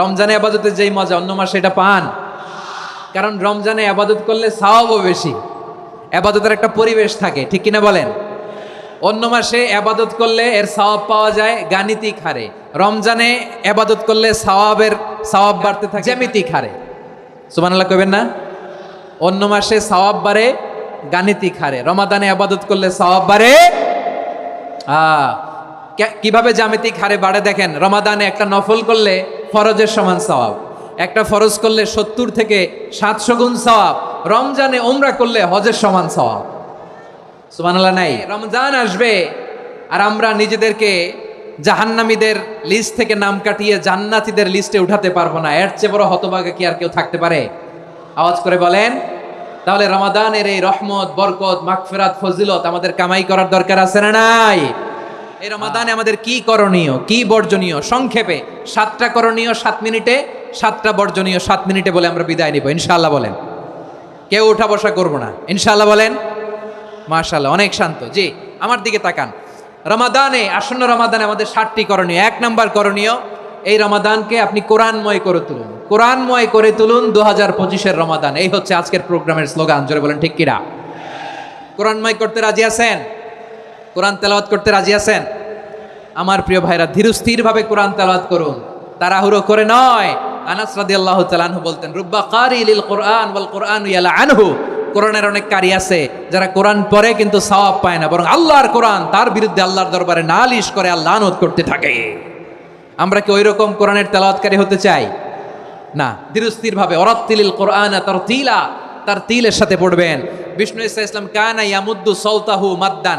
রমজানে আবাদতের যেই মজা, অন্য মাসে এটা পান। কারণ রমজানে আবাদত করলে সাওয়াবও বেশি। আবাদতের একটা পরিবেশ থাকে, ঠিক কিনা বলেন? অন্য মাসে আবাদত করলে এর সওয়াব পাওয়া যায় গাণিতিক হারে। রমজানে আবাদত করলে সওয়াবের সওয়াব বাড়তে থাকে জ্যামিতিক হারে। সুবহানাল্লাহ কইবেন না? অন্য মাসে সওয়াব বাড়ে গাণিতিক হারে। রমাদানে আবাদত করলে সওয়াব বাড়ে কীভাবে জ্যামিতিক হারে বাড়ে দেখেন? রমাদানে একটা নফল করলে ফরজের সমান সওয়াব। একটা ফরজ করলে সত্তর থেকে সাতশো গুণ সওয়াব। রমজানে ওমরা করলে হজের সমান সওয়াব। সুবহানাল্লাহ, নাই? রমজান আসবে আর আমরা নিজেদেরকে জাহান্নামীদের লিস্ট থেকে নাম কাটিয়ে জান্নাতীদের লিস্টে উঠাতে পারব না। এর চেয়ে বড় হতভাগে কি আর কেউ থাকতে পারে? আওয়াজ করে বলেন। তাহলে রমাদানের এই রহমত, বরকত, মাগফিরাত, ফজিলত আমাদের কামাই করার দরকার আছে না নাই? এই রমাদানে আমাদের কি করণীয়, কি বর্জনীয়? সংক্ষেপে, সাতটা করণীয় সাত মিনিটে, সাতটা বর্জনীয় সাত মিনিটে বলে আমরা বিদায় নিব। ইনশাল্লাহ বলেন। কেউ উঠা বসা করব না। ইনশাল্লাহ বলেন। মাশাল্লাহ অনেক শান্ত। জি, আমার দিকে তাকান। রমাদানে, আসন্ন রমাদানে আমাদের ষাটটি করণীয়। এক নাম্বার করণীয়, এই রমাদানকে আপনি কোরআনময় করে তুলুন। কোরআনময় করে তুলুন দু হাজার পঁচিশের রমাদান। এই হচ্ছে আজকের প্রোগ্রামের স্লোগান। জোরে বলেন, ঠিক কিরা কোরআনময় করতে রাজি আছেন? কোরআন তেলাওয়াত করতে রাজি আছেন? আমার প্রিয় ভাইরা ধীরস্থিরভাবে কোরআন তেলাওয়াত করুন। তাড়াহুড়ো করে নয়। আনাস রাদিয়াল্লাহু তাআলা বলতেন, রুব্বা কারি কোরআন ওয়াল কোরআন ইয়ালা আনহু। কোরআনের অনেক কারি আছে, যারা কোরআন পড়ে কিন্তু সওয়াব পায় না, বরং আল্লাহর কোরআন, তার বিরুদ্ধে আল্লাহর দরবারে নালিশ করে আল্লাহ আনত করতে থাকে। আমরা কি ওই রকম কোরআনের তেলাওয়াতকারী হতে চাই? না ধীরস্থিরভাবে অরাত্তিলিল কোরআন তার তিলা তার তিলের সাথে পড়বেন। বিষ্ণু ইসা ইসলাম কানা ইয়ামুদ্দু সৌতাহু মাদ্দান।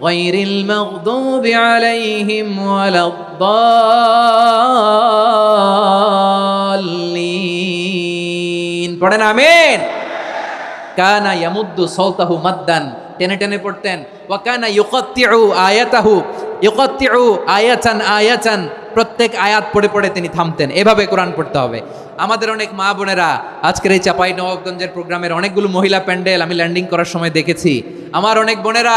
غير المغضوب عليهم ولا الضالين পড়েন আমিন কানা ইয়ামুদ্দু সৌতাহু মাদ্দান টেনে টেনে পড়তেন ওয়া কানা ইউকাত্তিউ আয়াতাহু ইউকাত্তিউ আয়াতান আয়াতান প্রত্যেক আয়াত পড়ে পড়ে তিনি থামতেন এভাবে কোরআন পড়তে হবে আমাদের অনেক মা বোনেরা আজকের এই চাপাই নবাবগঞ্জের প্রোগ্রামের অনেকগুলো মহিলা প্যান্ডেল আমি ল্যান্ডিং করার সময় দেখেছি আমার অনেক বোনেরা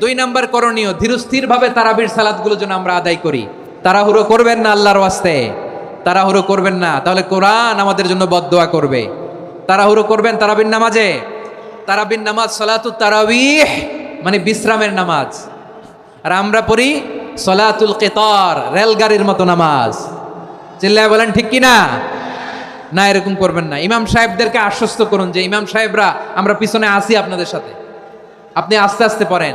দুই নাম্বার করণীয়, ধীরস্থিরভাবে তারাবির সালাদগুলো যেন আমরা আদায় করি। তাড়াহুড়ো করবেন না আল্লাহর ওয়াস্তে। তাড়াহুড়ো করবেন না। তাহলে কোরআন আমাদের জন্য বদদোয়া করবে। তাড়াহুড়ো করবেন তারাবির নামাজে। তারাবির নামাজ সালাতু তারাবিহ মানে বিশ্রামের নামাজ। আর আমরা পড়ি সলাতুল কেতর, রেলগাড়ির মতো নামাজ। চিল্লায় বলেন, ঠিক কি না না, এরকম করবেন না। ইমাম সাহেবদেরকে আশ্বস্ত করুন যে, ইমাম সাহেবরা, আমরা পিছনে আসি আপনাদের সাথে। আপনি আস্তে আস্তে পড়েন।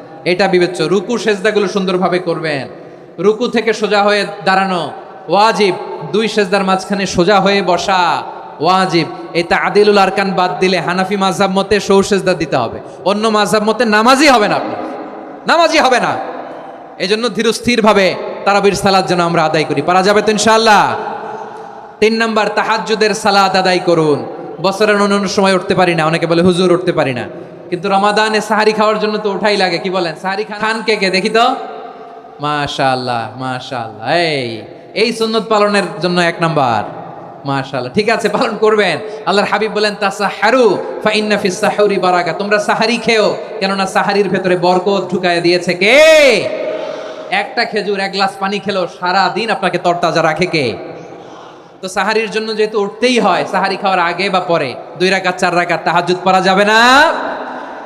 এটা বিবেচ্য। রুকু সেজদাগুলো সুন্দরভাবে করবেন। রুকু থেকে সোজা হয়ে দাঁড়ানো। ওয়াজিব। দুই সেজদার মাঝখানে সোজা হয়ে বসা। ওয়াজিব। এই আদিলুল আরকান বাদ দিলে হানাফি মাঝহাব মতে সৌ সেজদা দিতে হবে। অন্য মাঝহাব মতে নামাজই হবে না আপনি নামাজই হবে না। এই জন্য ধীরস্থিরভাবে তারাবির সালাদ যেন আমরা আদায় করি। পারা যাবে তো ইনশাআল্লাহ? তিন নম্বর, তাহাজ্জুদের সালাদ আদায় করুন। বছরের অন্য সময় উঠতে পারি না। অনেকে বলে, হুজুর, উঠতে পারি না। কিন্তু রমাদানে সাহারি খাওয়ার জন্য তো ওঠাই লাগে, কি বলেন? সাহারি খান কে কে? দেখি তো। মাশাল্লাহ মাশাআল্লাহ, এই এই সুন্নত পালনের জন্য এক নাম্বার। মাশাআল্লাহ, ঠিক আছে, পালন করবেন। আল্লাহর হাবিব বলেন, তাসাহারু ফা ইন্না ফিস সাহুরি বারাকা। তোমরা সাহারি খেও, কেননা সাহারির ভেতরে বরকত ঢুকায় দিয়েছে কে? একটা খেজুর, এক গ্লাস পানি খেলো সারা দিন আপনাকে তরতাজা রাখে কে? তো সাহারির জন্য যেহেতু উঠতেই হয়, সাহারি খাওয়ার আগে বা পরে, দুই রাকাত, চার রাকাত তাহাজ্জুদ পড়া যাবে না।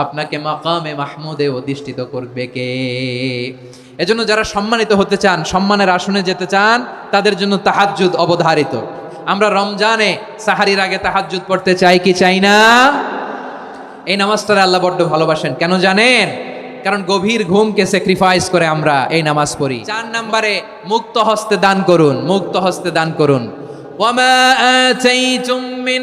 আপনাকে মাকামে মাহমুদে অধিষ্ঠিত করবে কে? এজন্য যারা সম্মানিত হতে চান, সম্মানের আসনে যেতে চান, তাদের জন্য তাহাজ্জুদ অবধারিত। আমরা রমজানে সাহারির আগে তাহাজ্জুদ পড়তে চাই কি চাই না? এই নামাজটারে আল্লাহ বড্ড ভালোবাসেন। কেন জানেন? কারণ গভীর ঘুমকে স্যাক্রিফাইস করে আমরা এই নামাজ পড়ি। চার নম্বরে, মুক্ত হস্তে দান করুন, মুক্ত হস্তে দান করুন। ওয়ামা আতাইতুম মিন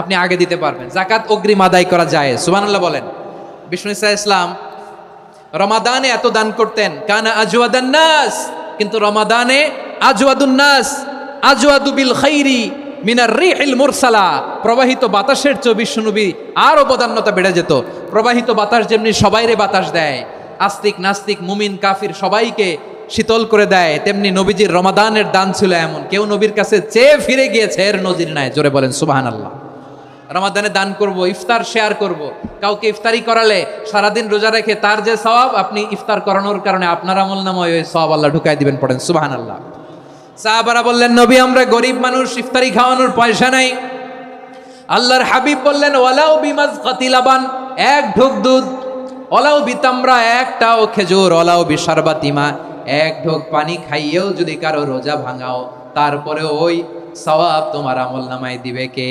আপনি আগে দিতে পারবেন। জাকাত অগ্রিম আদায় করা যায় সুবহানাল্লাহ বলেন। বিষ্ণু ইসা ইসলাম রমাদানে এত দান করতেন, কানা আজওয়াদান নাস, কিন্তু রমাদানে আজওয়াদুন নাস, আজওয়াদু বিল খাইরি মিনার রিহিল মুরসালা, প্রবাহিত বাতাসের চেয়ে বিশ্বনবী আরও বদান্যতা বেড়ে যেত। প্রবাহিত বাতাস যেমনি সবাইরে বাতাস দেয়, আস্তিক নাস্তিক, মুমিন, কাফির সবাইকে শীতল করে দেয়, তেমনি নবীজির রমাদানের দান ছিল এমন। কেউ নবীর কাছে চেয়ে ফিরে গিয়েছে, এর নজির নাই, জোরে বলেন সুবাহান আল্লাহ রমাদানে দান করব, ইফতার শেয়ার করব। কাউকে ইফতারি করালে সারাদিন রোজা রেখে তার যে সওয়াব, আপনি ইফতার করানোর কারণে আপনার আমল নাময় ওই সওয়াব আল্লাহ ঢুকাই দিবেন, পড়েন সুবাহান আল্লাহ সাহাবারা বললেন, নবী, আমরা গরিব মানুষ, ইফতারি খাওয়ানোর পয়সা নাই। আল্লাহর হাবিব বললেন ওয়ালাও বিমাজ কাতিলাবান, এক ঢোক দুধ ওলাও বিতামরা, একটাও খেজুর ওলাও বিশারবাতিমা, এক ঢোক পানি খাইয়েও যদি কারও রোজা ভাঙাও তারপরে ওই সওয়াব তোমার আমল নামায় দিবে কে?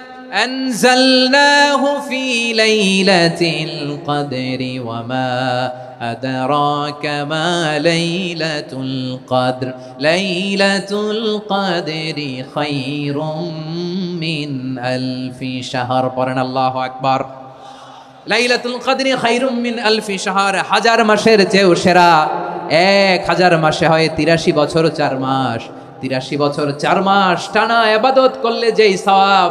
أنزلناه في ليلة القدر وما أدراك ما ليلة القدر ليلة القدر خير من ألف شهر قرن الله أكبر লাইলাতুল কদরি খাইরুম মিন আলফি শাহর হাজার মাসের চেয়েও সেরা এক হাজার মাসে হয় তিরাশি বছর চার মাস তিরাশি বছর চার মাস টানা আবাদত করলে যেই সওয়াব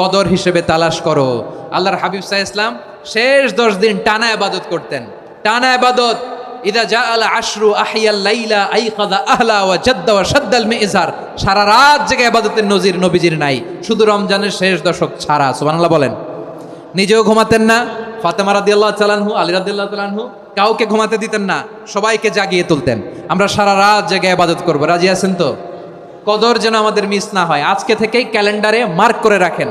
কদর হিসেবে তালাশ করো। আল্লাহর হাবিব সাহা ইসলাম শেষ দশ দিন টানা আবাদত করতেন। টানা আবাদত ইদা জা আল আশরু আহিয়াল লাইলা আইকাদা আহলা ওয়া জাদ্দা ওয়া সাদ্দাল মিজার। সারা রাত জেগে আবাদতের নজির নবীজির নাই। শুধু রমজানের শেষ দশক ছাড়া, সুবহানাল্লাহ বলেন। নিজেও ঘুমাতেন না, ফাতেমা রাদিয়াল্লাহু তাআলাহু আলী রাদিয়াল্লাহু তাআলাহু কাউকে ঘুমাতে দিতেন না, সবাইকে জাগিয়ে তুলতেন। আমরা সারা রাত জেগে আবাদত করব। রাজি আছেন তো? কদর যেন আমাদের মিস না হয়। আজকে থেকেই ক্যালেন্ডারে মার্ক করে রাখেন।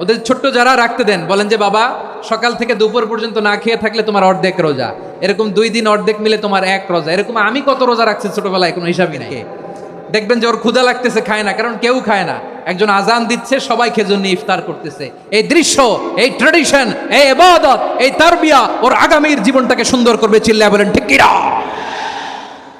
ওদের ছোট্ট যারা রাখতে দেন, বলেন যে, বাবা, সকাল থেকে দুপুর পর্যন্ত না খেয়ে থাকলে তোমার অর্ধেক রোজা। এরকম দুই দিন অর্ধেক মিলে তোমার এক রোজা। এরকম আমি কত রোজা রাখছি ছোটবেলায়, কোনো হিসাবই নাই। দেখবেন যে ওর ক্ষুধা লাগতেছে, খায় না, কারণ কেউ খায় না। একজন আজান দিচ্ছে, সবাই খেজুর নিয়ে ইফতার করতেছে। এই দৃশ্য, এই ট্রেডিশন এই এবাদত, এই তারবিয়া, ওর আগামীর জীবনটাকে সুন্দর করবে চিল্লা বলেন, ঠিক কিনা?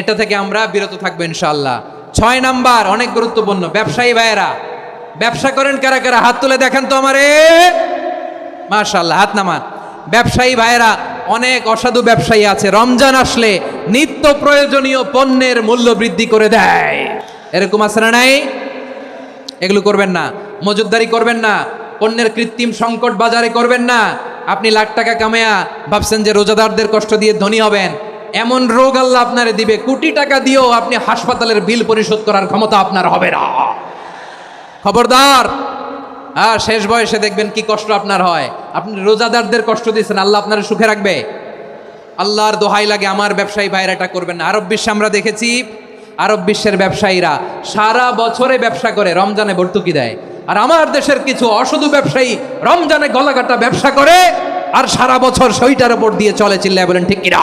এটা থেকে আমরা বিরত থাকব ইনশাল্লাহ ছয় নাম্বার, অনেক গুরুত্বপূর্ণ, ব্যবসায়ী ভাইয়েরা, ব্যবসা করেন কারা কারা? হাত তুলে দেখেন তো আমারে। মাশাআল্লাহ, হাত নামান। ব্যবসায়ী ভাইয়েরা, অনেক অসাধু ব্যবসায়ী আছে। রমজান আসলে নিত্য প্রয়োজনীয় পণ্যের মূল্য বৃদ্ধি করে দেয়। এরকম আছে না নাই? এগুলো করবেন না। মজুদদারি করবেন না। পণ্যের কৃত্রিম সংকট বাজারে করবেন না। আপনি লাখ টাকা কামায়া ভাবছেন যে রোজাদারদের কষ্ট দিয়ে ধনী হবেন। এমন রোগ আল্লাহ আপনারে দিবে, কোটি টাকা দিয়েও আপনি হাসপাতালের বিল পরিশোধ করার ক্ষমতা আপনার হবে না। খবরদার হ্যাঁ শেষ বয়সে দেখবেন কি কষ্ট আপনার হয়। আপনি রোজাদারদের কষ্ট দিয়েছেন, আল্লাহ আপনার সুখে রাখবে। আল্লাহর দোহাই লাগে আমার ব্যবসায়ী ভাইরা এটা করবেন না। আরব বিশ্বে আমরা দেখেছি, আরব বিশ্বের ব্যবসায়ীরা সারা বছরে ব্যবসা করে, রমজানে ভর্তুকি দেয়। আর আমার দেশের কিছু অসাধু ব্যবসায়ী রমজানে গলাকাটা ব্যবসা করে, আর সারা বছর সইটার উপর দিয়ে চলে চিল্লায় বলেন, ঠিক কিনা?